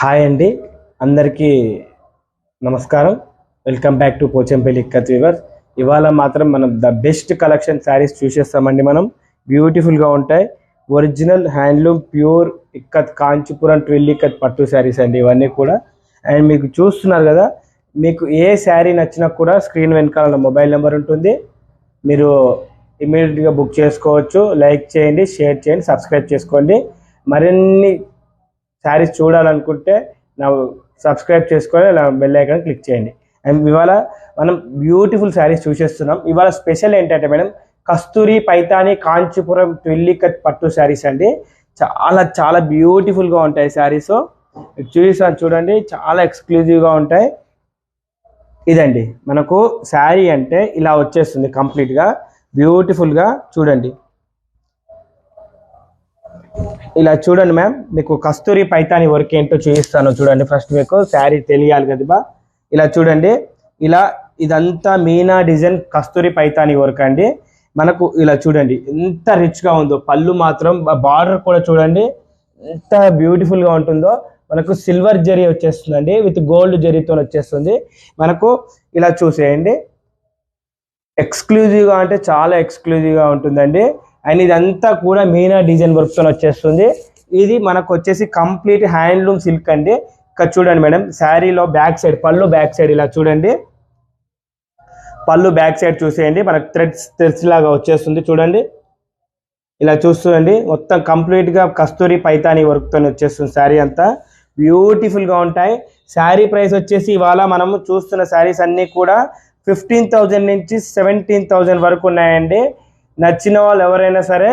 Hi అండి. అందరికీ నమస్కారం. వెల్కమ్ బ్యాక్ టు పోచంపల్లి కత్ వివర్ ఇవాళ మాత్రం మనం ద బెస్ట్ కలెక్షన్ శారీస్ చూసేస్తామండి మనం. బ్యూటిఫుల్గా ఉంటాయి. Original handloom pure ikat Kanchipuram twill ikat పట్టు శారీస్ అండి ఇవన్నీ కూడా. అండ్ మీకు చూస్తున్నారు కదా మీకు ఏ శారీ నచ్చినా కూడా స్క్రీన్ వెనకాల మొబైల్ నెంబర్ ఉంటుంది. మీరు ఇమీడియట్గా బుక్ చేసుకోవచ్చు. లైక్ చేయండి షేర్ చేయండి సబ్స్క్రైబ్ చేసుకోండి. మరిన్ని శారీస్ చూడాలనుకుంటే నా సబ్స్క్రైబ్ చేసుకొని నా బెల్ ఐకాన్ క్లిక్ చేయండి. అండ్ ఇవాళ మనం బ్యూటిఫుల్ శారీస్ చూసేస్తున్నాం. ఇవాళ స్పెషల్ ఏంటంటే మేడం కస్తూరి పైతాని కాంచీపురం ట్విల్లికత్ పట్టు శారీస్ అండి. చాలా చాలా బ్యూటిఫుల్గా ఉంటాయి శారీస్. చూసాను చూడండి. చాలా ఎక్స్క్లూజివ్గా ఉంటాయి. ఇదండి. మనకు శారీ అంటే ఇలా వచ్చేస్తుంది కంప్లీట్గా బ్యూటిఫుల్గా చూడండి. ఇలా చూడండి మ్యామ్ మీకు కస్తూరి పైతాని వర్క్ ఏంటో చూపిస్తాను చూడండి. ఫస్ట్ మీకు శారీ తెలియాలి కదా ఇలా చూడండి. ఇలా ఇదంతా మీనా డిజైన్ కస్తూరి పైతాని వర్క్ అండి. మనకు ఇలా చూడండి. ఎంత రిచ్గా ఉందో. పళ్ళు మాత్రం బార్డర్ కూడా చూడండి. ఎంత బ్యూటిఫుల్గా ఉంటుందో. మనకు సిల్వర్ జరీ వచ్చేస్తుందండి. విత్ గోల్డ్ జరీతో వచ్చేస్తుంది. మనకు ఇలా చూసేయండి. ఎక్స్క్లూజివ్గా అంటే చాలా ఎక్స్క్లూజివ్గా ఉంటుందండి. అండ్ ఇదంతా కూడా మీనా డిజైన్ వర్క్తో వచ్చేస్తుంది. ఇది మనకు వచ్చేసి కంప్లీట్ హ్యాండ్లూమ్ సిల్క్ అండి. ఇక్కడ చూడండి మేడం శారీలో బ్యాక్ సైడ్ పళ్ళు బ్యాక్ సైడ్ ఇలా చూడండి. పళ్ళు బ్యాక్ సైడ్ చూసేయండి మనకు థ్రెడ్స్ థ్రెడ్స్ లాగా వచ్చేస్తుంది చూడండి. ఇలా చూస్తుందండి మొత్తం కంప్లీట్గా కస్తూరి పైతాని వర్క్తో వచ్చేస్తుంది శారీ అంతా. బ్యూటిఫుల్గా ఉంటాయి. శారీ ప్రైస్ వచ్చేసి ఇవాళ మనము చూస్తున్న శారీస్ అన్నీ కూడా ఫిఫ్టీన్ థౌజండ్ నుంచి సెవెంటీన్ థౌజండ్ వరకు ఉన్నాయండి. నచ్చిన వాళ్ళు ఎవరైనా సరే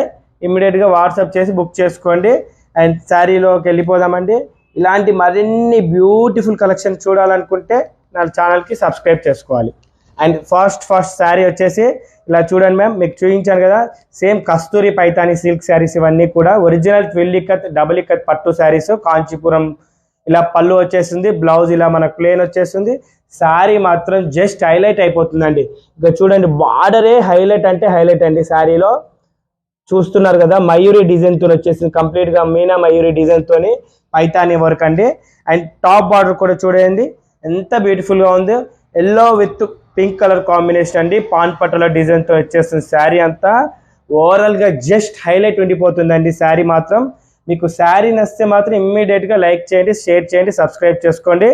ఇమ్మీడియట్గా వాట్సాప్ చేసి బుక్ చేసుకోండి. అండ్ శారీలోకి వెళ్ళిపోదామండి. ఇలాంటి మరిన్ని బ్యూటిఫుల్ కలెక్షన్ చూడాలనుకుంటే నా ఛానల్కి సబ్స్క్రైబ్ చేసుకోవాలి. అండ్ ఫస్ట్ ఫస్ట్ శారీ వచ్చేసి ఇలా చూడండి మ్యామ్ మీకు చూపించాను కదా సేమ్ కస్తూరి పైతాని సిల్క్ శారీస్ ఇవన్నీ కూడా original twill ikat double ikat పట్టు శారీస్ కాంచీపురం ఇలా పళ్ళు వచ్చేసింది బ్లౌజ్ ఇలా మనకు ప్లేన్ వచ్చేస్తుంది శారీ మాత్రం జస్ట్ హైలైట్ అయిపోతుందండి. ఇక చూడండి బార్డరే హైలైట్ అంటే హైలైట్ అండి శారీలో చూస్తున్నారు కదా మయూరి డిజైన్తో వచ్చేసింది. కంప్లీట్గా మీనా మయూరి డిజైన్ తోని పైతాని వర్క్ అండి. అండ్ టాప్ బార్డర్ కూడా చూడండి ఎంత బ్యూటిఫుల్గా ఉంది. Yellow with pink colour combination అండి. పాన్ పట్టుల డిజైన్తో వచ్చేస్తుంది శారీ అంతా. ఓవరాల్గా జస్ట్ హైలైట్ ఉండిపోతుందండి శారీ మాత్రం. మీకు శారీ నచ్చితే మాత్రం ఇమ్మీడియట్గా లైక్ చేయండి షేర్ చేయండి సబ్స్క్రైబ్ చేసుకోండి.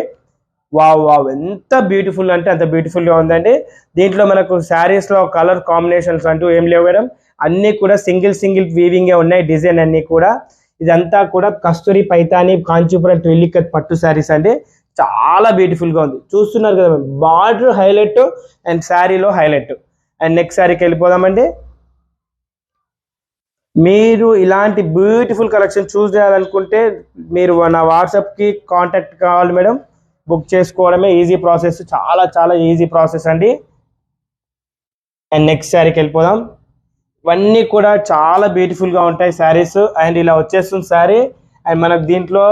వావ్ వావ్ ఎంత బ్యూటిఫుల్ అంటే అంత బ్యూటిఫుల్గా ఉందండి. దీంట్లో మనకు శారీస్లో కలర్ కాంబినేషన్స్ అంటూ ఏం లేవు మేడం. అన్నీ కూడా సింగిల్ సింగిల్ వీవింగ్ ఉన్నాయి డిజైన్ అన్నీ కూడా. ఇదంతా కూడా కస్తూరి పైతాని కాంచీపురం ట్విల్లికత్ పట్టు శారీస్ అండి. చాలా బ్యూటిఫుల్గా ఉంది. చూస్తున్నారు కదా బార్డర్ హైలైట్ అండ్ శారీలో హైలైట్. అండ్ నెక్స్ట్ శారీకి వెళ్ళిపోదామండి. మీరు ఇలాంటి బ్యూటిఫుల్ కలెక్షన్ చూస్ చేయాలనుకుంటే మీరు నా వాట్సాప్కి కాంటాక్ట్ కావాలి మేడం. బుక్ చేసుకోవడమే ఈజీ ప్రాసెస్ చాలా చాలా ఈజీ ప్రాసెస్ అండి. అండ్ నెక్స్ట్ శారీకి వెళ్ళిపోదాం. ఇవన్నీ కూడా చాలా బ్యూటిఫుల్గా ఉంటాయి శారీస్. అండ్ ఇలా వచ్చేస్తుంది శారీ. అండ్ మనకు దీంట్లో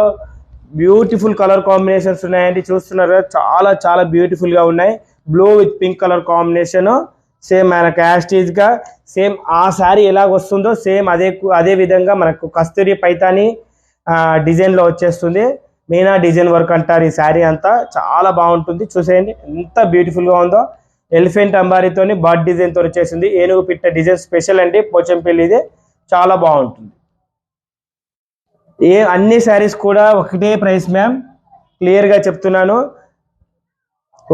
బ్యూటిఫుల్ కలర్ కాంబినేషన్స్ ఉన్నాయండి. చూస్తున్నారు చాలా చాలా బ్యూటిఫుల్గా ఉన్నాయి. Blue with pink colour combination same మనకు యాస్టీజ్గా సేమ్ ఆ శారీ ఎలాగ వస్తుందో సేమ్ అదే అదే విధంగా మనకు కస్తూరి పైతాని డిజైన్లో వచ్చేస్తుంది. మీనా డిజైన్ వర్క్ అంటారు ఈ శారీ అంతా. చాలా బాగుంటుంది. చూసేయండి. ఎంత బ్యూటిఫుల్గా ఉందో. ఎలిఫెంట్ అంబారీతోని బర్డ్ డిజైన్తో వచ్చేసింది. ఏనుగు పిట్ట డిజైన్ స్పెషల్ అండి. పోచంపల్లి ఇది. చాలా బాగుంటుంది. ఏ అన్ని శారీస్ కూడా ఒకటే ప్రైస్ మ్యామ్ క్లియర్గా చెప్తున్నాను.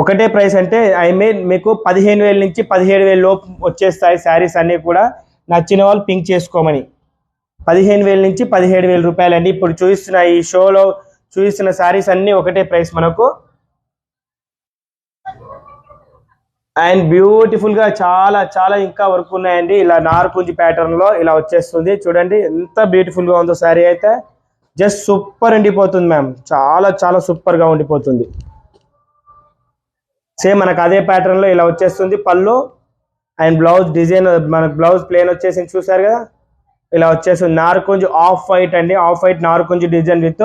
ఒకటే ప్రైస్ అంటే ఐ మీన్ మీకు పదిహేను వేల నుంచి పదిహేడు వేల లోపు వచ్చేస్తాయి శారీస్ అన్నీ కూడా. నచ్చిన వాళ్ళు పింక్ చేసుకోమని. పదిహేను వేల నుంచి పదిహేడు వేల రూపాయలండి ఇప్పుడు చూపిస్తున్న ఈ షోలో చూపిస్తున్న శారీస్ అన్నీ ఒకటే ప్రైస్ మనకు. అండ్ బ్యూటిఫుల్గా చాలా చాలా ఇంకా వర్క్ ఉన్నాయండి. ఇలా నార్పుంజి ప్యాటర్న్లో ఇలా వచ్చేస్తుంది. చూడండి ఎంత బ్యూటిఫుల్గా ఉందో శారీ అయితే. జస్ట్ సూపర్ ఉండిపోతుంది మ్యామ్. చాలా చాలా సూపర్గా ఉండిపోతుంది. సేమ్ మనకు అదే ప్యాటర్న్లో ఇలా వచ్చేస్తుంది. పళ్ళు అండ్ బ్లౌజ్ డిజైన్ మనకు బ్లౌజ్ ప్లేన్ వచ్చేసింది చూసారు కదా? ఇలా వచ్చేస్తుంది. నార్కుంజు ఆఫ్ వైట్ అండి. Off white నార్కుంజు design with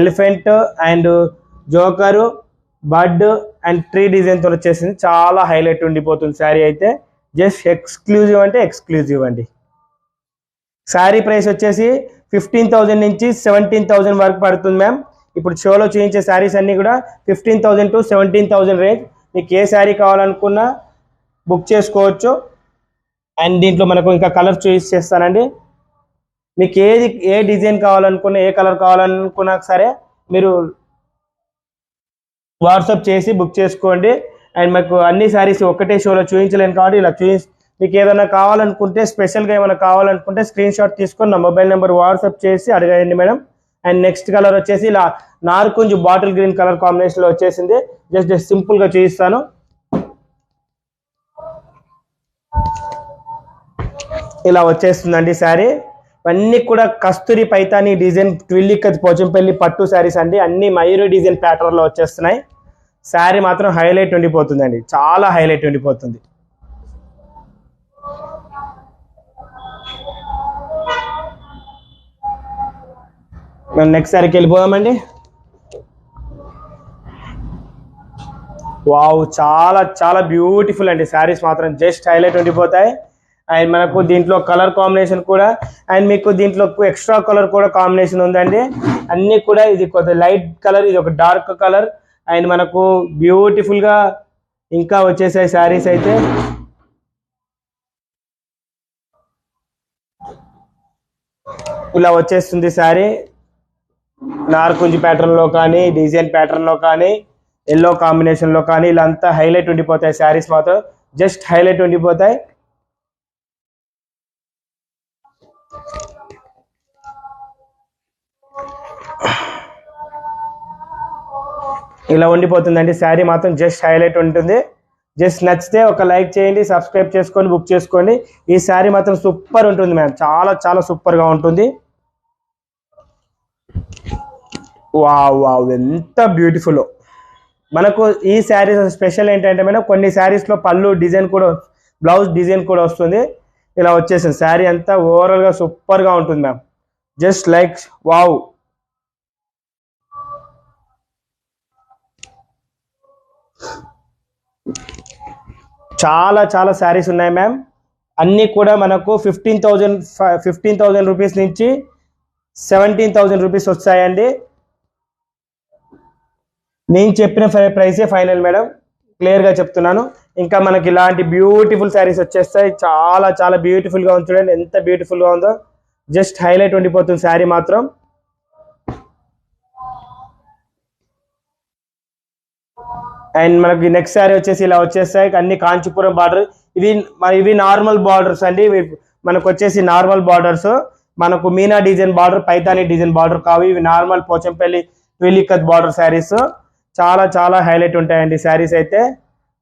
elephant and joker bird and tree డిజైన్తో వచ్చేసింది. చాలా హైలైట్ ఉండిపోతుంది శారీ అయితే. జస్ట్ ఎక్స్క్లూజివ్ అంటే ఎక్స్క్లూజివ్ అండి. శారీ ప్రైస్ వచ్చేసి ఫిఫ్టీన్ థౌజండ్ నుంచి సెవెంటీన్ థౌజండ్ వరకు పడుతుంది మ్యామ్. ఇప్పుడు షోలో చూపించే శారీస్ అన్నీ కూడా fifteen thousand to seventeen thousand range మీకు ఏ శారీ కావాలనుకున్నా బుక్ చేసుకోవచ్చు. అండ్ దీంట్లో మనకు ఇంకా కలర్ చూస్ చేస్తానండి. మీకు ఏది ఏ డిజైన్ కావాలనుకున్నా ఏ కలర్ కావాలనుకున్నా సరే మీరు వాట్సాప్ చేసి బుక్ చేసుకోండి. అండ్ మాకు అన్ని శారీస్ ఒకటే షోలో చూపించలేను కాబట్టి ఇలా చూ మీకు ఏదైనా కావాలనుకుంటే స్పెషల్గా ఏమైనా కావాలనుకుంటే స్క్రీన్ షాట్ తీసుకొని నా మొబైల్ నెంబర్ వాట్సాప్ చేసి అడగండి మేడం. అండ్ నెక్స్ట్ కలర్ వచ్చేసి ఇలా నార్కుంజు బాటిల్ గ్రీన్ కలర్ కాంబినేషన్లో వచ్చేసింది. జస్ట్ జస్ట్ సింపుల్గా చూపిస్తాను ఇలా వచ్చేస్తుందండి శారీ. ఇవన్నీ కూడా కస్తూరి పైతాని డిజైన్ ట్విల్లిక్కత్ పోచంపల్లి పట్టు శారీస్ అండి. అన్ని మయూరి డిజైన్ ప్యాటర్న్లో వచ్చేస్తున్నాయి. శారీ మాత్రం హైలైట్ ఉండిపోతుందండి. చాలా హైలైట్ ఉండిపోతుంది. నెక్స్ట్ శారీకి వెళ్ళిపోదామండి. వావ్ చాలా చాలా బ్యూటిఫుల్ అండి. శారీస్ మాత్రం జస్ట్ హైలైట్ ఉండిపోతాయి. అండ్ మనకు దీంట్లో కలర్ కాంబినేషన్ కూడా అండ్ మీకు దీంట్లో ఎక్స్ట్రా కలర్ కూడా కాంబినేషన్ ఉందండి. అన్ని కూడా ఇది కొద్ది లైట్ కలర్ ఇది ఒక డార్క్ కలర్ అండ్ మనకు బ్యూటిఫుల్గా ఇంకా వచ్చేసాయి శారీస్ అయితే. ఇలా వచ్చేస్తుంది శారీ నార్కుంజి ప్యాటర్న్లో కానీ డిజైన్ ప్యాటర్న్లో కానీ ఎల్లో కాంబినేషన్లో కానీ ఇలా అంతా హైలైట్ ఉండిపోతాయి. శారీస్ మాత్రం జస్ట్ హైలైట్ ఉండిపోతాయి. ఇలా ఉండిపోతుందండి. శారీ మాత్రం జస్ట్ హైలైట్ ఉంటుంది. జస్ట్ నచ్చితే ఒక లైక్ చేయండి సబ్స్క్రైబ్ చేసుకొని బుక్ చేసుకోండి ఈ శారీ మాత్రం సూపర్ ఉంటుంది మ్యామ్. చాలా చాలా సూపర్గా ఉంటుంది. వావ్ వావ్ ఎంత బ్యూటిఫుల్. మనకు ఈ శారీస్ స్పెషల్ ఏంటంటే మేడం కొన్ని శారీస్లో పళ్ళు డిజైన్ కూడా బ్లౌజ్ డిజైన్ కూడా వస్తుంది. ఇలా వచ్చేసింది. శారీ అంతా ఓవరాల్గా సూపర్గా ఉంటుంది మ్యామ్. Just like wow. చాలా చాలా శారీస్ ఉన్నాయి మ్యామ్. అన్నీ కూడా మనకు fifteen thousand fifteen thousand rupees నుంచి సెవెంటీన్ థౌజండ్ రూపీస్ వస్తాయండి. నేను చెప్పిన ప్రైసే ఫైనల్ మేడం క్లియర్గా చెప్తున్నాను. ఇంకా మనకి ఇలాంటి బ్యూటిఫుల్ శారీస్ వచ్చేస్తాయి. చాలా చాలా బ్యూటిఫుల్గా ఉంది చూడండి. ఎంత బ్యూటిఫుల్గా ఉందో. జస్ట్ హైలైట్ ఉండిపోతుంది శారీ మాత్రం. అండ్ మనకి నెక్స్ట్ శారీ వచ్చేసి ఇలా వచ్చేస్తాయి. అన్ని కాంచీపురం బార్డర్ ఇవి ఇవి నార్మల్ బార్డర్స్ అండి. ఇవి మనకు వచ్చేసి నార్మల్ బార్డర్స్ మనకు Meena design border Paithani design border కావు. ఇవి నార్మల్ పోచంపల్లి ట్విలికత్ బార్డర్ శారీస్ చాలా చాలా హైలైట్ ఉంటాయండి. శారీస్ అయితే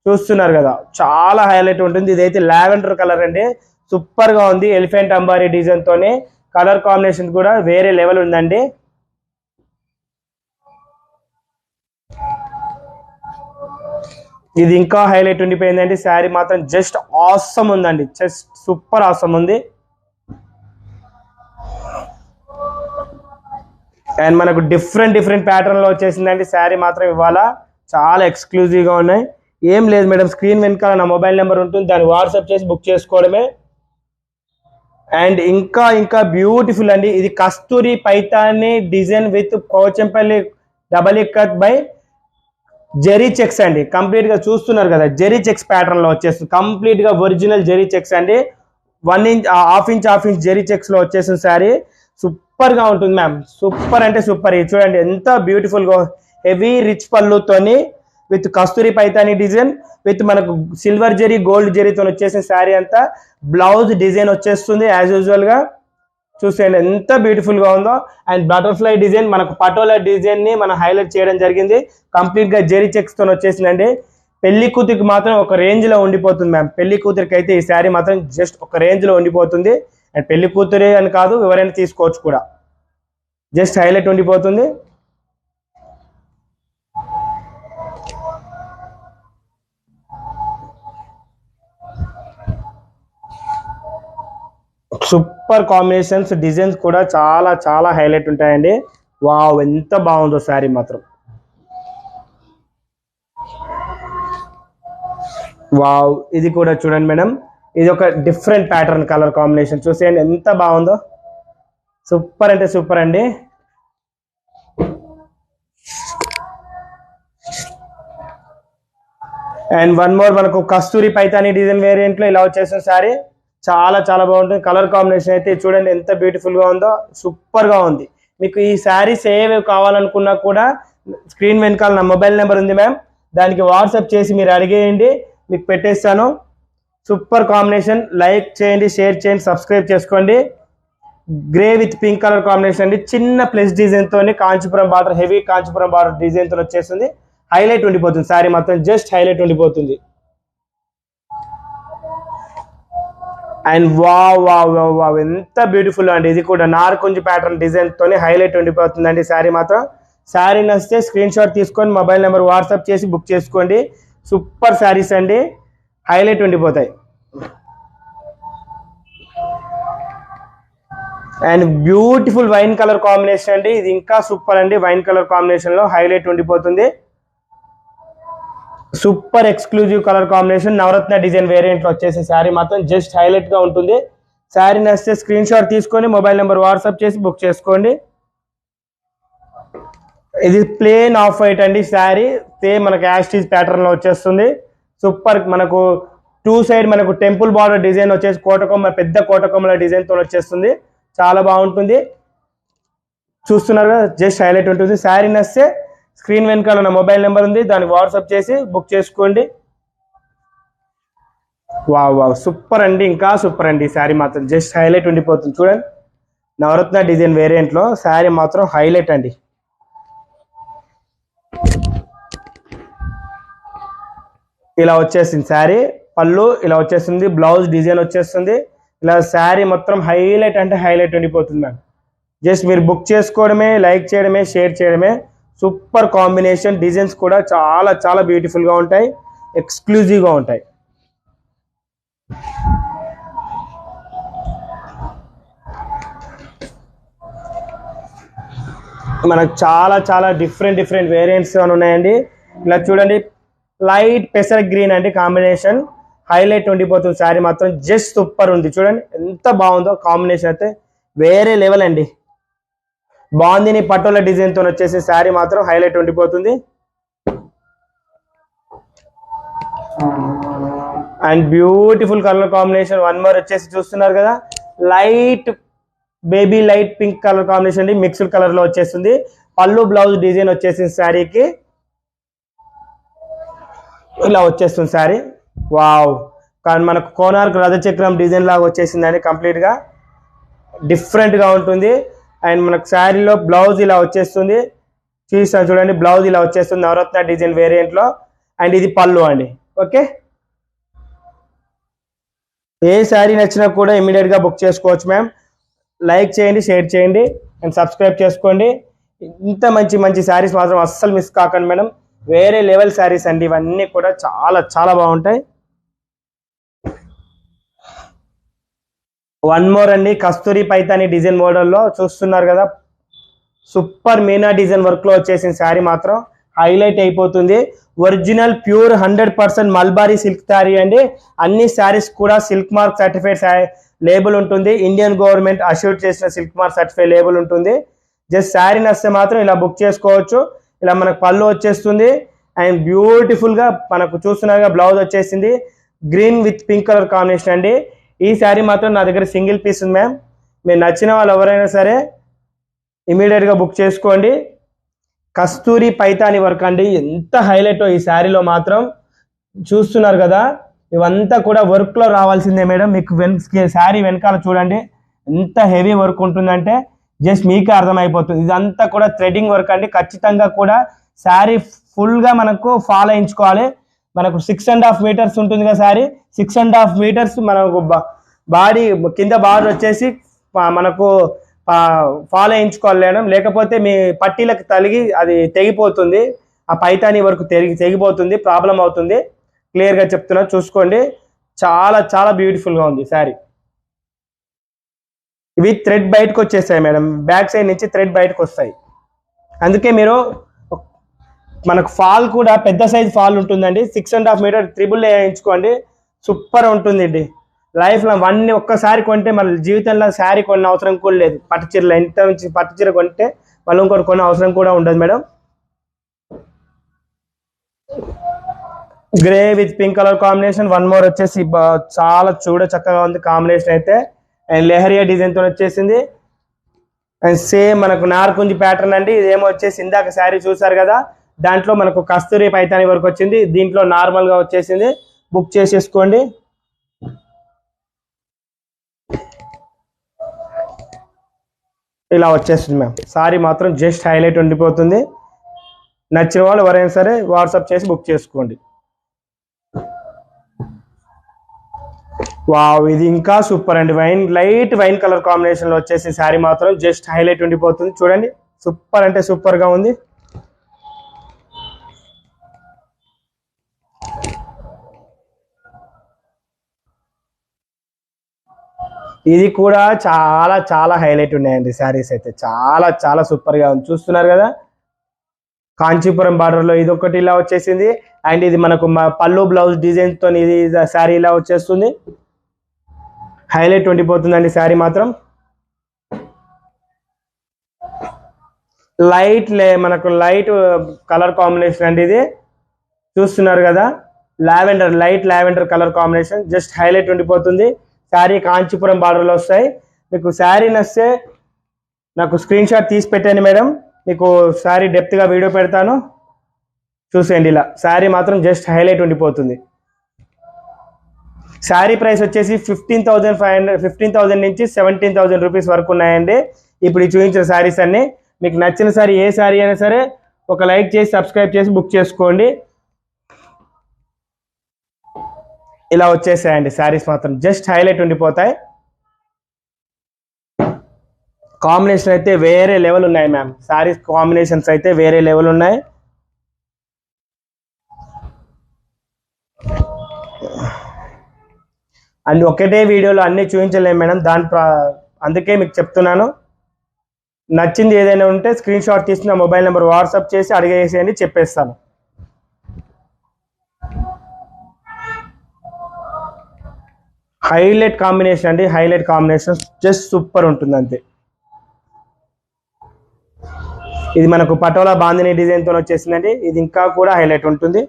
చూస్తున్నారు కదా. చాలా హైలైట్ ఉంటుంది. ఇదైతే లావెండర్ కలర్ అండి. సూపర్గా ఉంది. ఎలిఫెంట్ అంబారీ డిజైన్ తోని కలర్ కాంబినేషన్ కూడా వేరే లెవెల్ ఉందండి. ఇది ఇంకా హైలైట్ ఉండిపోయిందండి. శారీ మాత్రం జస్ట్ ఆసమ్ ఉందండి. జస్ట్ సూపర్ ఆసమ్ ఉంది. అండ్ మనకు డిఫరెంట్ డిఫరెంట్ ప్యాటర్న్లో వచ్చేసిందండి. శారీ మాత్రం ఇవాళ చాలా ఎక్స్క్లూజివ్గా ఉన్నాయి. ఏం లేదు మేడం స్క్రీన్ వెనకాల నా మొబైల్ నెంబర్ ఉంటుంది. దాన్ని వాట్సాప్ చేసి బుక్ చేసుకోవడమే. అండ్ ఇంకా ఇంకా బ్యూటిఫుల్ అండి. ఇది Kasturi Paithani design with Pochampally double ikat by zari checks అండి. కంప్లీట్గా చూస్తున్నారు కదా జెరీ చెక్స్ ప్యాటర్న్లో వచ్చేస్తుంది. కంప్లీట్గా ఒరిజినల్ జెరీ చెక్స్ అండి. One inch half inch half inch zari చెక్స్లో వచ్చేసిన శారీ సూపర్గా ఉంటుంది మ్యామ్ సూపర్ అంటే సూపర్. ఇది చూడండి ఎంత బ్యూటిఫుల్గా heavy rich పళ్ళుతోని with Kasturi Paithani design with మనకు సిల్వర్ జెరీ గోల్డ్ జెరీతో వచ్చేసిన శారీ అంతా బ్లౌజ్ డిజైన్ వచ్చేస్తుంది యాజ్ యూజువల్గా. చూసేయండి ఎంత బ్యూటిఫుల్గా ఉందో. అండ్ బటర్ఫ్లై డిజైన్ మనకు పటోలా డిజైన్ని మనం హైలైట్ చేయడం జరిగింది. కంప్లీట్గా జెరీ చెక్స్తో వచ్చేసిందండి. పెళ్ళి కూతురికి మాత్రం ఒక రేంజ్లో ఉండిపోతుంది మ్యామ్ పెళ్ళి కూతురికి అయితే ఈ శారీ మాత్రం జస్ట్ ఒక రేంజ్లో ఉండిపోతుంది. అండ్ పెళ్ళి కూతురే అని కాదు ఎవరైనా తీసుకోవచ్చు కూడా. జస్ట్ హైలైట్ ఉండిపోతుంది. సూపర్ కాంబినేషన్స్ డిజైన్స్ కూడా చాలా చాలా హైలైట్ ఉంటాయండి. వావ్ ఎంత బాగుందో శారీ మాత్రం. వావ్ ఇది కూడా చూడండి మేడం. ఇది ఒక డిఫరెంట్ ప్యాటర్న్ కలర్ కాంబినేషన్ చూసేయండి ఎంత బాగుందో. సూపర్ అంటే సూపర్ అండి. అండ్ వన్ మోర్ మనకు కస్తూరి పైతాని డిజైన్ వేరియంట్లో ఇలా వచ్చేసిన సారీ చాలా చాలా బాగుంటుంది. కలర్ కాంబినేషన్ అయితే చూడండి ఎంత బ్యూటిఫుల్గా ఉందో. సూపర్గా ఉంది. మీకు ఈ శారీస్ ఏవి కావాలనుకున్నా కూడా స్క్రీన్ వెనకాల నా మొబైల్ నెంబర్ ఉంది మ్యామ్ దానికి వాట్సాప్ చేసి మీరు అడిగేయండి. మీకు పెట్టేస్తాను. సూపర్ కాంబినేషన్ లైక్ చేయండి షేర్ చేయండి సబ్స్క్రైబ్ చేసుకోండి. Grey with pink colour combination అండి. చిన్న ప్లస్ డిజైన్తో Kanchipuram border heavy Kanchipuram border డిజైన్తో వచ్చేస్తుంది హైలైట్ ఉండిపోతుంది. శారీ మొత్తం జస్ట్ హైలైట్ ఉండిపోతుంది. అండ్ వా వా వా వా ఎంత బ్యూటిఫుల్ అండి. ఇది కూడా నార్కుంజి ప్యాటర్న్ డిజైన్తో హైలైట్ ఉండిపోతుంది అండి శారీ మాత్రం. శారీ నచ్చితే స్క్రీన్ షాట్ తీసుకొని మొబైల్ నెంబర్ వాట్సాప్ చేసి బుక్ చేసుకోండి. సూపర్ శారీస్ అండి. హైలైట్ ఉండిపోతాయి. And beautiful wine colour combination అండి. ఇది ఇంకా సూపర్ అండి. వైన్ కలర్ కాంబినేషన్లో హైలైట్ ఉండిపోతుంది. Super exclusive colour combination. Navaratna design వేరియంట్లో వచ్చేసి శారీ మాత్రం జస్ట్ హైలైట్గా ఉంటుంది. శారీ నచ్చితే స్క్రీన్ షాట్ తీసుకొని మొబైల్ నెంబర్ వాట్సాప్ చేసి బుక్ చేసుకోండి. ఇది ప్లేన్ ఆఫ్ వైట్ అండి శారీ. సేమ్ మనకి యాస్టీజ్ ప్యాటర్న్లో వచ్చేస్తుంది. సూపర్ మనకు టూ సైడ్ మనకు టెంపుల్ బార్డర్ డిజైన్ వచ్చేసి కోటకొమ్మ పెద్ద కోటకొమ్మల డిజైన్తో వచ్చేస్తుంది. చాలా బాగుంటుంది. చూస్తున్నారు కదా జస్ట్ హైలైట్ ఉంటుంది. శారీ నస్తే స్క్రీన్ వెనకాల ఉన్న మొబైల్ నెంబర్ ఉంది. దాన్ని వాట్సాప్ చేసి బుక్ చేసుకోండి. వావ్ వా సూపర్ అండి. ఇంకా సూపర్ అండి ఈ శారీ మాత్రం. జస్ట్ హైలైట్ ఉండిపోతుంది. చూడండి. నవరత్న డిజైన్ వేరియంట్లో శారీ మాత్రం హైలైట్ అండి. ఇలా వచ్చేసింది శారీ పళ్ళు ఇలా వచ్చేస్తుంది బ్లౌజ్ డిజైన్ వచ్చేస్తుంది. ఇలా శారీ మొత్తం హైలైట్ అంటే హైలైట్ ఉండిపోతుంది మ్యామ్. జస్ట్ మీరు బుక్ చేసుకోవడమే లైక్ చేయడమే షేర్ చేయడమే. సూపర్ కాంబినేషన్ డిజైన్స్ కూడా చాలా చాలా బ్యూటిఫుల్గా ఉంటాయి. ఎక్స్క్లూజివ్గా ఉంటాయి. మనకు చాలా చాలా డిఫరెంట్ డిఫరెంట్ వేరియంట్స్ ఉన్నాయండి? ఇలా చూడండి లైట్ పెసర్ గ్రీన్ అండి కాంబినేషన్. హైలైట్ ఉండిపోతుంది. శారీ మాత్రం జస్ట్ సూపర్ ఉంది. చూడండి ఎంత బాగుందో కాంబినేషన్ అయితే. వేరే లెవెల్ అండి. బాగుంది పటోల డిజైన్తో వచ్చేసి శారీ మాత్రం హైలైట్ ఉండిపోతుంది. And beautiful colour combination. One more వచ్చేసి చూస్తున్నారు కదా light baby light pink colour combination అండి. మిక్స్డ్ కలర్లో వచ్చేస్తుంది. పళ్ళు బ్లౌజ్ డిజైన్ వచ్చేసింది శారీకి. ఇలా వచ్చేస్తుంది శారీ. వావ్. కానీ మనకు కోనార్క్ రథచక్రం డిజైన్ లాగా వచ్చేసిందని కంప్లీట్గా డిఫరెంట్గా ఉంటుంది. అండ్ మనకు శారీలో బ్లౌజ్ ఇలా వచ్చేస్తుంది. చూస్తాను చూడండి బ్లౌజ్ ఇలా వచ్చేస్తుంది నవరత్న డిజైన్ వేరియంట్లో అండ్ ఇది పళ్ళు అండి. ఓకే ఏ శారీ నచ్చినా కూడా ఇమీడియట్గా బుక్ చేసుకోవచ్చు మ్యామ్ లైక్ చేయండి షేర్ చేయండి అండ్ సబ్స్క్రైబ్ చేసుకోండి. ఇంత మంచి మంచి శారీస్ మాత్రం అస్సలు మిస్ కాకండి మేడం వేరే లెవెల్ శారీస్ అండి ఇవన్నీ కూడా చాలా చాలా బాగుంటాయి. వన్ మోర్ అండి కస్తూరి పైతాని డిజైన్ మోడల్లో చూస్తున్నారు కదా. సూపర్ మీనా డిజైన్ వర్క్లో వచ్చేసిన శారీ మాత్రం హైలైట్ అయిపోతుంది. Original pure hundred percent mulberry silk saree అండి. అన్ని శారీస్ కూడా సిల్క్ మార్క్ సర్టిఫైడ్ లేబుల్ ఉంటుంది. ఇండియన్ గవర్నమెంట్ అష్యూర్ చేసిన సిల్క్ మార్క్ సర్టిఫైడ్ లేబుల్ ఉంటుంది. జస్ట్ శారీ నస్తే మాత్రం ఇలా బుక్ చేసుకోవచ్చు. ఇలా మనకు పళ్ళు వచ్చేస్తుంది. అండ్ బ్యూటిఫుల్గా మనకు చూస్తున్నాగా బ్లౌజ్ వచ్చేసింది. Green with pink colour combination అండి. ఈ శారీ మాత్రం నా దగ్గర సింగిల్ పీస్ ఉంది మ్యామ్. మీరు నచ్చిన వాళ్ళు ఎవరైనా సరే ఇమీడియట్గా బుక్ చేసుకోండి. కస్తూరి పైతాని వర్క్ అండి. ఎంత హైలైట్ ఈ శారీలో మాత్రం. చూస్తున్నారు కదా ఇవంతా కూడా వర్క్లో రావాల్సిందే మేడం. మీకు వెన్ శారీ వెనకాల చూడండి. ఎంత హెవీ వర్క్ ఉంటుందంటే జస్ట్ మీకే అర్థమైపోతుంది. ఇదంతా కూడా థ్రెడింగ్ వర్క్ అండి. ఖచ్చితంగా కూడా శారీ ఫుల్గా మనకు ఫాలో అయించుకోవాలి మనకు సిక్స్ అండ్ హాఫ్ మీటర్స్ ఉంటుంది కదా saree. Six and half metres మనకు బాడీ కింద బార్డర్ వచ్చేసి మనకు ఫాలో అయించుకోవాలి లేకపోతే మీ పట్టీలకు తలిగి అది తెగిపోతుంది. ఆ పైతాని వరకు తెగి తెగిపోతుంది. ప్రాబ్లం అవుతుంది. క్లియర్గా చెప్తున్నా. చూసుకోండి. చాలా చాలా బ్యూటిఫుల్గా ఉంది శారీ. ఇవి థ్రెడ్ బయటకు వచ్చేస్తాయి మేడం. బ్యాక్ సైడ్ నుంచి థ్రెడ్ బయటకు వస్తాయి అందుకే మీరు మనకు ఫాల్ కూడా పెద్ద సైజ్ ఫాల్ ఉంటుందండి. Six and half metre triple వేయించుకోండి. సూపర్ ఉంటుందండి. లైఫ్లో వన్ ఒక్కసారి కొంటే మన జీవితంలో శారీ కొన్న అవసరం కూడా లేదు. పట్టు చీరలు ఎంత నుంచి పట్టు చీర కొంటే మళ్ళీ ఇంకోటి కొన్న అవసరం కూడా ఉండదు madam. Grey with pink colour combination one more వచ్చేసి చాలా చూడ చక్కగా ఉంది కాంబినేషన్ అయితే. అండ్ లెహరియా డిజైన్తో వచ్చేసింది. అండ్ సేమ్ మనకు నార్కుంజి ప్యాటర్న్ అండి. ఇదేమో వచ్చేసి ఇందాక శారీ చూసారు కదా. దాంట్లో మనకు కస్తూరి పైతాని వరకు వచ్చింది. దీంట్లో నార్మల్గా వచ్చేసింది. బుక్ చేసేసుకోండి. ఇలా వచ్చేస్తుంది మ్యామ్. సారీ మాత్రం జస్ట్ హైలైట్ ఉండిపోతుంది. నచ్చిన వాళ్ళు ఎవరైనా సరే వాట్సాప్ చేసి బుక్ చేసుకోండి. వావ్ ఇది ఇంకా సూపర్ అండి. వైన్ లైట్ వైన్ కలర్ కాంబినేషన్లో వచ్చేసి శారీ మాత్రం జస్ట్ హైలైట్ ఉండిపోతుంది. చూడండి సూపర్ అంటే సూపర్గా ఉంది. ఇది కూడా చాలా చాలా హైలైట్ ఉన్నాయండి శారీస్ అయితే. చాలా చాలా సూపర్గా ఉంది. చూస్తున్నారు కదా? కాంచీపురం బార్డర్లో ఇది ఒకటి ఇలా వచ్చేసింది. అండ్ ఇది మనకు పళ్ళు బ్లౌజ్ డిజైన్తో ఇది శారీ ఇలా వచ్చేస్తుంది. హైలైట్ ఉండిపోతుందండి శారీ మాత్రం. లైట్ లే మనకు లైట్ కలర్ కాంబినేషన్ అండి ఇది. చూస్తున్నారు కదా lavender light lavender colour combination. Just highlight ఉండిపోతుంది శారీ కాంచీపురం బార్డర్లో వస్తాయి. మీకు శారీ నస్తే నాకు స్క్రీన్ షాట్ తీసి పెట్టండి మేడం. మీకు శారీ డెప్త్గా వీడియో పెడతాను. చూసేయండి ఇలా. శారీ మాత్రం జస్ట్ హైలైట్ ఉండిపోతుంది శారీ ప్రైస్ వచ్చేసి fifteen thousand five hundred fifteen thousand నుంచి సెవెంటీన్ థౌసండ్ రూపీస్ వరకు ఉన్నాయండి. ఇప్పుడు చూపించిన శారీస్ అన్ని మీకు నచ్చిన సారీ ఏ శారీ అయినా సరే ఒక లైక్ చేసి సబ్స్క్రైబ్ చేసి బుక్ చేసుకోండి. ఇలా వచ్చేసాయండి శారీస్ మాత్రం. జస్ట్ హైలైట్ ఉండిపోతాయి. కాంబినేషన్ అయితే వేరే లెవెల్ ఉన్నాయి మ్యామ్. శారీస్ కాంబినేషన్స్ అయితే వేరే లెవెల్ ఉన్నాయి. అండ్ ఒకటే వీడియోలో అన్ని చూపించలేము మేడం. దాని అందుకే మీకు చెప్తున్నాను. నచ్చింది ఏదైనా ఉంటే స్క్రీన్ షాట్ తీసి నా మొబైల్ నెంబర్ వాట్సాప్ చేసి అడిగేసేయండి చెప్పేస్తాను. హైలైట్ కాంబినేషన్ అండి. హైలైట్ కాంబినేషన్ జస్ట్ సూపర్ ఉంటుంది అంతే. ఇది మనకు పటోలా బాందిని డిజైన్తో వచ్చేసిందండి. ఇది ఇంకా కూడా హైలైట్ ఉంటుంది.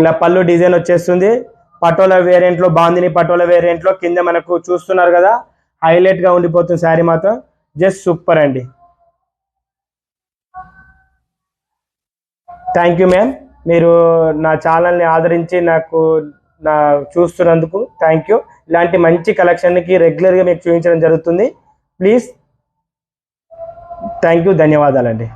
ఇలా పళ్ళు డిజైన్ వచ్చేస్తుంది. పటోలా వేరియంట్లో బాందిని పటోలా వేరియంట్లో కింద మనకు చూస్తున్నారు కదా హైలైట్గా ఉండిపోతుంది శారీ మాత్రం. జస్ట్ సూపర్ అండి. థ్యాంక్ యూ మ్యామ్ మీరు నా ఛానల్ని ఆదరించి నాకు నా చూస్తున్నందుకు థ్యాంక్ యూ ఇలాంటి మంచి కలెక్షన్కి రెగ్యులర్గా మీకు చూపించడం జరుగుతుంది. ప్లీజ్ థ్యాంక్ యూ ధన్యవాదాలండి.